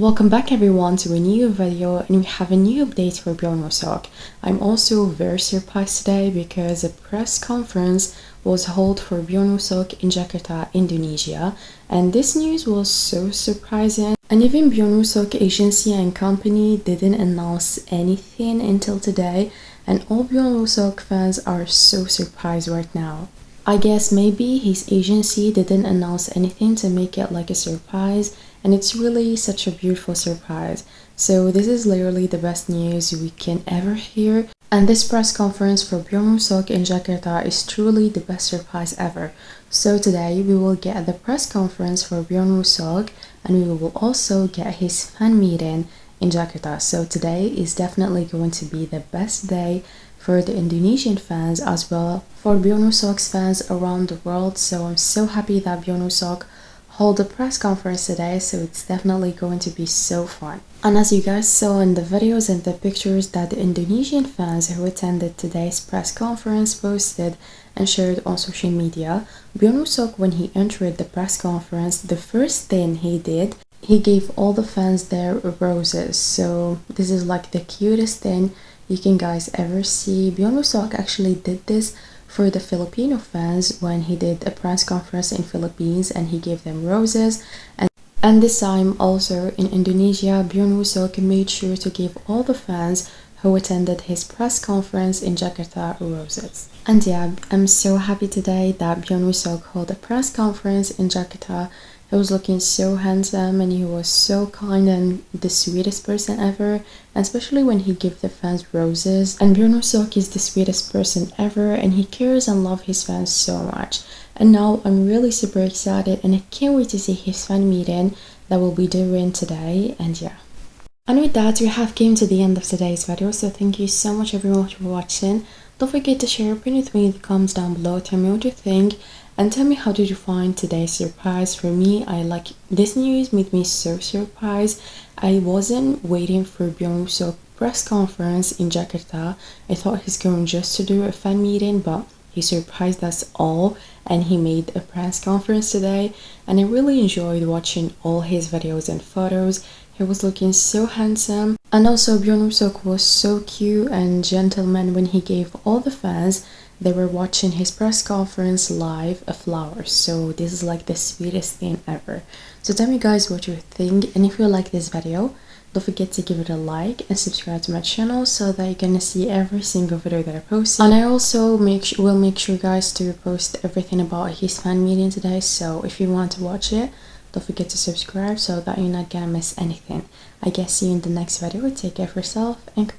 Welcome back everyone to a new video and we have a new update for Bjorn Rosock. I'm also very surprised today because a press conference was held for Bjorn Rosock in Jakarta, Indonesia and this news was so surprising and even Bjorn Rosock agency and company didn't announce anything until today and all Bjorn Rosock fans are so surprised right now. I guess maybe his agency didn't announce anything to make it like a surprise and it's really such a beautiful surprise. So this is literally the best news we can ever hear and this press conference for Bjorn Rosock in Jakarta is truly the best surprise ever. So today we will get the press conference for Bjorn Rosock and we will also get his fan meeting in Jakarta. So today is definitely going to be the best day for the Indonesian fans as well for Bjorn Rosock's fans around the world. So I'm so happy that Bjorn Rosock hold a press conference today so it's definitely going to be so fun. And as you guys saw in the videos and the pictures that the Indonesian fans who attended today's press conference posted and shared on social media, Bjorn Rosock when he entered the press conference, the first thing he did he gave all the fans their roses so this is like the cutest thing you can guys ever see Bjorn Rosock actually did this for the Filipino fans when he did a press conference in Philippines and he gave them roses and and this time also in Indonesia Bjorn Rosock made sure to give all the fans who attended his press conference in Jakarta roses. And yeah, I'm so happy today that Bjorn Rosock held a press conference in Jakarta he was looking so handsome and he was so kind and the sweetest person ever, especially when he gave the fans roses. And Bjorn Rosock is the sweetest person ever and he cares and loves his fans so much. And now I'm really super excited and I can't wait to see his fan meeting that we'll be doing today and yeah. And with that, we have came to the end of today's video, so thank you so much everyone for watching. Don't forget to share your opinion with me in the comments down below, tell me what you think, and tell me how did you find today's surprise? For me i like this news made me so surprised. I wasn't waiting for Bjorn Rosock press conference in jakarta. I thought he's going just to do a fan meeting but he surprised us all and he made a press conference today. And i really enjoyed watching all his videos and photos. He was looking so handsome. And also Bjorn was so cute and gentleman when he gave all the fans they were watching his press conference live a flowers so this is like the sweetest thing ever so tell me guys what you think and if you like this video don't forget to give it a like and subscribe to my channel so that you can see every single video that I post. And I also make will make sure guys to post everything about his fan meeting today. So if you want to watch it, don't forget to subscribe so that you're not gonna miss anything. I guess see you in the next video. Take care of yourself and.